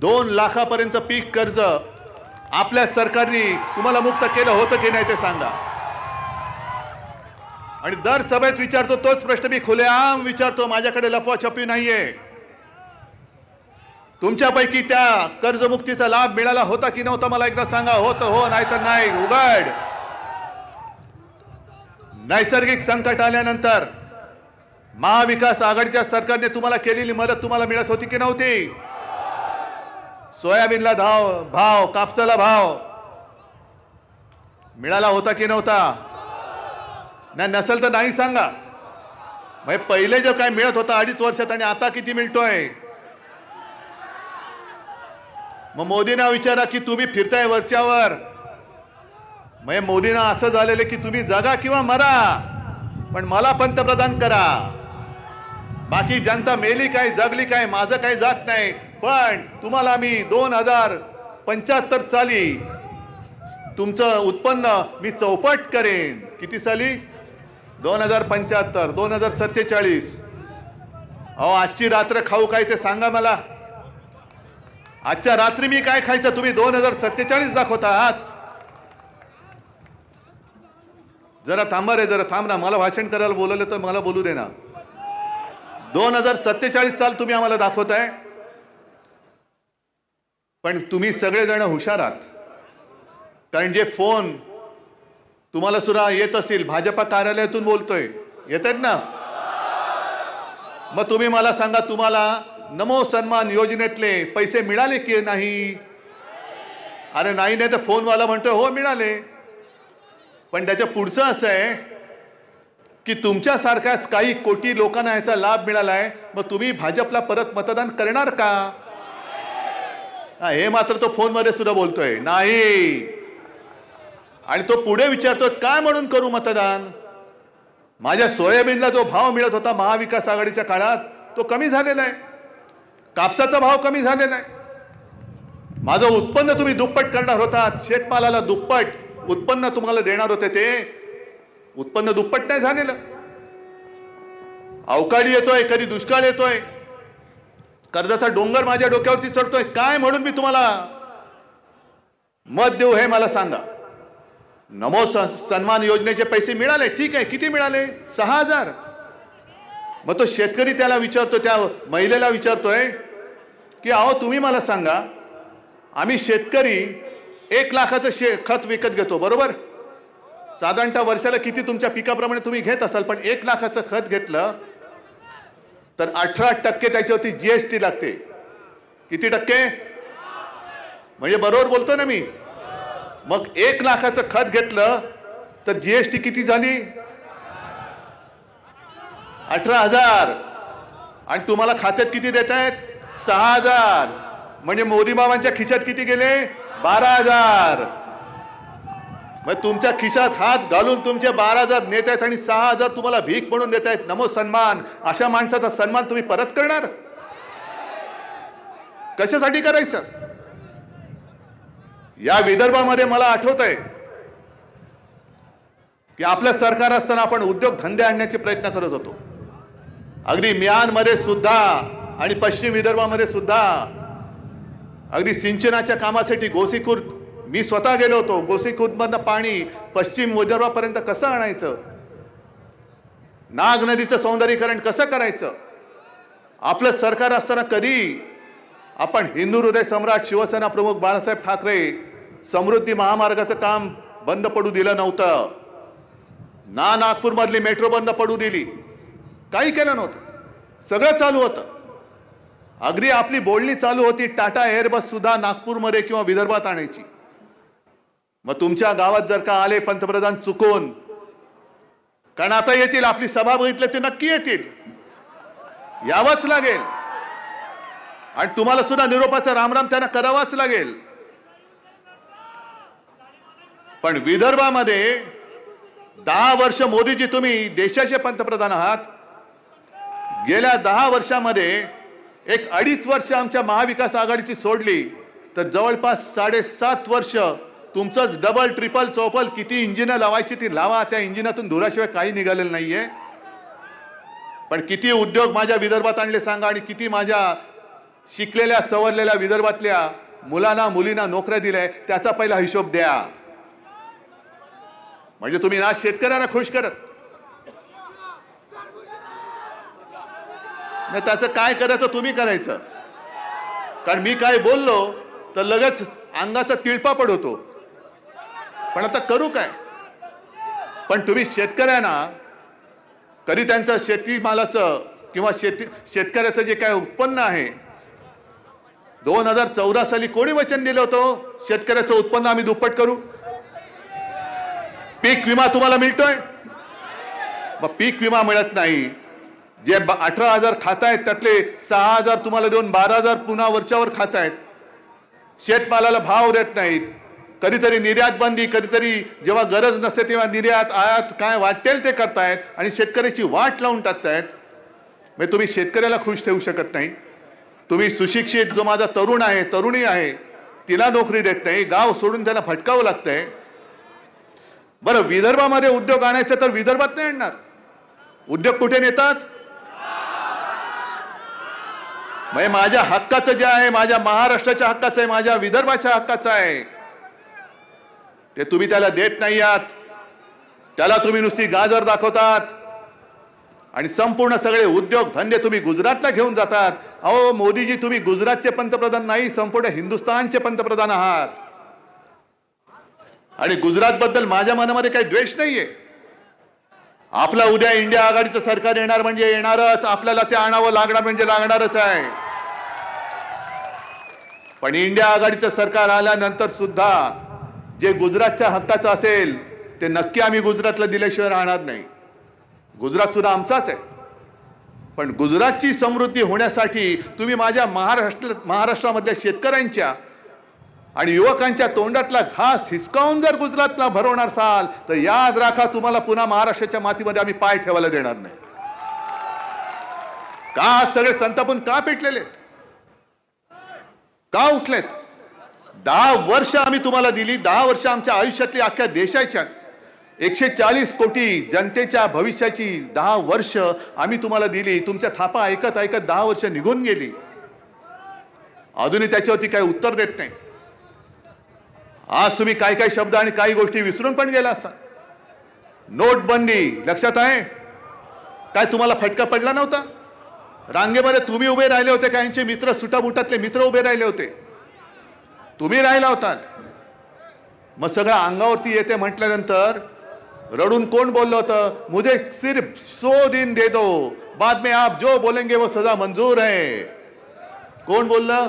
दोन लाखापर्यंत पीक कर्ज आपल्या सरकारने तुम्हाला मुक्त केलं होतं की नाही ते सांगा. आणि दर सभेत विचारतो तोच प्रश्न मी खुलेआम विचारतो माझ्याकडे लफवाछपी नाहीये. तुमच्यापैकी त्या कर्जमुक्तीचा लाभ मिळाला होता की नव्हता मला एकदा सांगा. होतं हो नाही तर नाही. उघड. नैसर्गिक संकट आल्यानंतर महाविकास आघाडीच्या सरकारने तुम्हाला केलेली मदत तुम्हाला मिळत होती की नव्हती? सोयाबीनला धाव भाव कापसाला भाव. मिळाला होता की नव्हता? नाही नसेल तर नाही सांगा. म्हणजे पहिले जे काय मिळत होता अडीच वर्षात आणि आता किती मिळतोय? मग मोदींना विचारा की तुम्ही फिरताय वरच्यावर. म्हणजे मोदींना असं झालेलं की तुम्ही जगा किंवा मरा पण मला पंतप्रधान करा. बाकी जनता मेली काय जगली काय माझं काही जात नाही. पण तुम्हाला मी दोन हजार पंच्याहत्तर साली तुमचं उत्पन्न मी चौपट करेन. किती साली? दोन हजार पंच्याहत्तर दोन हजार सत्तेचाळीस. अहो आजची रात्र खाऊ काय ते सांगा मला. आजच्या रात्री मी काय खायचं तुम्ही दोन हजार सत्तेचाळीस दाखवता आहात जरा थांबा रे जरा थांब ना. मला भाषण करायला बोलवलं तर मला बोलू दे ना. दोन हजार सत्तेचाळीस साल तुम्ही आम्हाला दाखवताय. पण तुम्ही सगळेजण हुशार आहात. कारण जे फोन तुम्हाला सुद्धा येत असेल भाजपा कार्यालयातून बोलतोय. येत आहेत ना? मग तुम्ही मला सांगा तुम्हाला नमो सन्मान योजनेतले पैसे मिळाले की नाही? अरे नाही नाही तर फोनवाला म्हणतोय हो मिळाले. पण त्याच्या पुढचं असं आहे की तुमच्यासारख्याच काही कोटी लोकांना याचा लाभ मिळालाय. मग तुम्ही भाजपला परत मतदान करणार का? हा, हे मात्र तो फोनमध्ये सुद्धा बोलतोय. नाही. आणि तो पुढे विचारतोय काय म्हणून करू मतदान? माझ्या सोयाबीनला जो भाव मिळत होता महाविकास आघाडीच्या काळात तो कमी झालेला आहे. कापसाचा भाव कमी झालेला आहे. माझं उत्पन्न तुम्ही दुप्पट करणार होता शेतमालाला दुप्पट उत्पन्न तुम्हाला देणार होते ते. उत्पन्न दुप्पट नाही झालेलं. अवकाळी येतोय कधी दुष्काळ येतोय. कर्जाचा डोंगर माझ्या डोक्यावरती चढतोय. काय म्हणून मी तुम्हाला? मत देऊ हे मला सांगा. नमो सन्मान योजनेचे पैसे मिळाले. ठीक आहे. किती मिळाले? सहा हजार. मग तो शेतकरी त्याला विचारतो त्या महिलेला विचारतोय की अहो तुम्ही मला सांगा आम्ही शेतकरी एक लाखाचं शे खत विकत घेतो. बरोबर? साधारणतः वर्षाला किती तुमच्या पिकाप्रमाणे तुम्ही घेत असाल? पण एक लाखाचं खत घेतलं तर अठरा टक्के त्याच्यावरती जीएसटी लागते. किती टक्के? म्हणजे बरोबर बोलतो ना मी. मग एक लाखाचं खत घेतलं तर जीएसटी किती झाली? अठरा हजार. आणि तुम्हाला खात्यात किती देत आहेत? सहा हजार. म्हणजे मोदी बाबांच्या खिशात किती गेले? बारा हजार. मग तुमच्या खिशात हात घालून तुमचे बारा हजार नेत आहेत आणि सहा हजार तुम्हाला भीक म्हणून देत आहेत. नमो सन्मान. अशा माणसाचा सन्मान तुम्ही परत करणार? कशासाठी करायचं? या विदर्भामध्ये मला आठवत आहे की आपलं सरकार असताना आपण उद्योग धंदे आणण्याचे प्रयत्न करत होतो. अगदी म्यानमध्ये सुद्धा आणि पश्चिम विदर्भामध्ये सुद्धा अगदी सिंचनाच्या कामासाठी गोसीखुर्द मी स्वतः गेलो होतो गोसीखुर्दमधनं पाणी पश्चिम विदर्भापर्यंत कसं आणायचं? नाग नदीचं सौंदर्यीकरण कसं करायचं? आपलं सरकार असताना कधी आपण हिंदू हृदय सम्राट शिवसेना प्रमुख बाळासाहेब ठाकरे समृद्धी महामार्गाचं काम बंद पडू दिलं नव्हतं. ना नागपूरमधली मेट्रो बंद पडू दिली. काही केलं नव्हतं. सगळं चालू होतं. अगदी आपली बोलणी चालू होती टाटा एअरबस सुद्धा नागपूरमध्ये किंवा विदर्भात आणायची. मग तुमच्या गावात जर का आले पंतप्रधान चुकून कारण आता येतील आपली सभा बघितली ते नक्की येतील. यावंच लागेल. आणि तुम्हाला सुद्धा निरोपाचा रामराम त्यांना करावाच लागेल. पण विदर्भामध्ये दहा वर्ष मोदीजी तुम्ही देशाचे पंतप्रधान आहात. गेल्या दहा वर्षामध्ये एक अडीच वर्ष आमच्या महाविकास आघाडीची सोडली तर जवळपास साडेसात वर्ष तुमचंच डबल ट्रिपल चौपल किती इंजिनं लावायची ती लावा. त्या इंजिनातून धुराशिवाय काही निघालेलं नाहीये. पण किती उद्योग माझ्या विदर्भात आणले सांगा आणि किती माझ्या शिकलेल्या सवरलेल्या विदर्भातल्या मुलांना मुलींना नोकऱ्या दिल्या. त्याचा पहिला हिशोब द्या. म्हणजे तुम्ही ना शेतकऱ्यांना खुश करत. नाही त्याचं काय करायचं तुम्ही करायचं. कारण मी काय बोललो तर लगेच अंगाचा तिळपा पडवतो पण आता करू काय? पण तुम्ही शेतकऱ्यांना कधी त्यांचं शेतीमालाचं किंवा शेती शेतकऱ्याचं जे काय उत्पन्न आहे दोन हजार चौदा साली कोणी वचन दिलं होतं? शेतकऱ्याचं उत्पन्न आम्ही दुप्पट करू? पीक विमा तुम्हाला मिळतोय? मग पीक विमा मिळत नाही. जे अठरा हजार खातायत त्यातले सहा हजार तुम्हाला देऊन बारा हजार पुन्हा वरच्यावर खातायत शेतमालाला भाव देत नाहीत. कधीतरी निर्यात बंदी कधीतरी जेव्हा गरज नसते तेव्हा निर्यात आयात काय वाटेल ते करतायत आणि शेतकऱ्याची वाट लावून टाकतायत. म्हणजे तुम्ही शेतकऱ्याला खुश ठेवू शकत नाही. तुम्ही सुशिक्षित जो माझा तरुण आहे तरुणी आहे तिला नोकरी देत नाही गाव सोडून त्यांना फटकावं लागतंय. बरं विदर्भामध्ये उद्योग आणायचं तर विदर्भात नाही आणणार. उद्योग कुठे नेतात? म्हणजे माझ्या हक्काचं जे आहे माझ्या महाराष्ट्राच्या हक्काचं आहे माझ्या विदर्भाच्या हक्काचं आहे. ते तुम्ही त्याला देत नाही आहात. त्याला तुम्ही नुसती गाजर दाखवतात. आणि संपूर्ण सगळे उद्योग धंदे तुम्ही गुजरातला घेऊन जातात. अहो मोदीजी तुम्ही गुजरातचे पंतप्रधान नाही संपूर्ण हिंदुस्थानचे पंतप्रधान आहात. आणि गुजरात बद्दल माझ्या मनामध्ये काही द्वेष नाहीये. आपला उद्या इंडिया आघाडीचं सरकार येणार म्हणजे येणारच. आपल्याला ते आणावं लागणार म्हणजे लागणारच आहे. पण इंडिया आघाडीचं सरकार आल्यानंतर सुद्धा जे गुजरातच्या हक्काचं असेल ते नक्की आम्ही गुजरातला दिल्याशिवाय राहणार नाही. गुजरात सुद्धा आमचाच आहे. पण गुजरातची समृद्धी होण्यासाठी तुम्ही माझ्या महाराष्ट्र महाराष्ट्रामधल्या शेतकऱ्यांच्या आणि युवकांच्या तोंडातला घास हिसकावून जर गुजरातला भरवणार असाल तर याद राखा तुम्हाला पुन्हा महाराष्ट्राच्या मातीमध्ये आम्ही पाय ठेवायला देणार नाही. का सगळे संतापून का पेटलेले? का उठलेत? दहा वर्ष आम्ही तुम्हाला दिली दहा वर्ष आमच्या आयुष्यातली अख्ख्या देशाच्या एकशे चाळीस कोटी जनतेच्या भविष्याची दहा वर्ष आम्ही तुम्हाला दिली. तुमच्या थापा ऐकत ऐकत दहा वर्ष निघून गेली. अजूनही त्याच्यावरती काही उत्तर देत नाही. आज तुम्ही काय काय शब्द आणि काही गोष्टी विसरून पण गेला असा नोटबंदी लक्षात आहे? काय तुम्हाला फटका पडला नव्हता? रांगेमध्ये तुम्ही उभे राहिले होते काहींचे मित्र सुटाबुटातले मित्र उभे राहिले होते. तुम्ही राहिला होतात मग सगळं अंगावरती येते म्हटल्यानंतर रडून कोण बोललं होतं? मुझे सिर्फ सो दिन दे दो. बाद में आप जो बोलेंगे वो सजा मंजूर आहे कोण बोललं?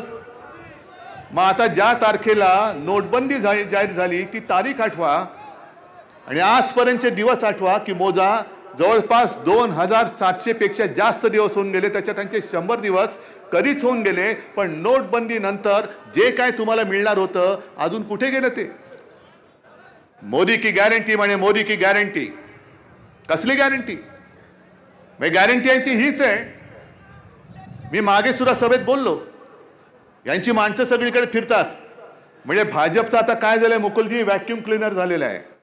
मग आता ज्या तारखेला नोटबंदी जाहीर झाली ती तारीख आठवा आणि आजपर्यंतचे दिवस आठवा की मोजा जवळपास दोन हजार सातशे पेक्षा जास्त दिवस होऊन गेले त्याच्या त्यांचे शंभर दिवस कधीच होऊन गेले पण नोटबंदी नंतर जे काय तुम्हाला मिळणार होतं अजून कुठे गेलं ते? मोदी की गॅरंटी म्हणे मोदी की गॅरंटी कसली गॅरंटी गॅरंटी म्हणजे यांची हीच आहे. मी मागे सुद्धा सभेत बोललो. यांची माणसं सगळीकडे फिरतात. म्हणजे भाजपचं आता काय झालंय मुकुलजी व्हॅक्युम क्लिनर झालेलं आहे.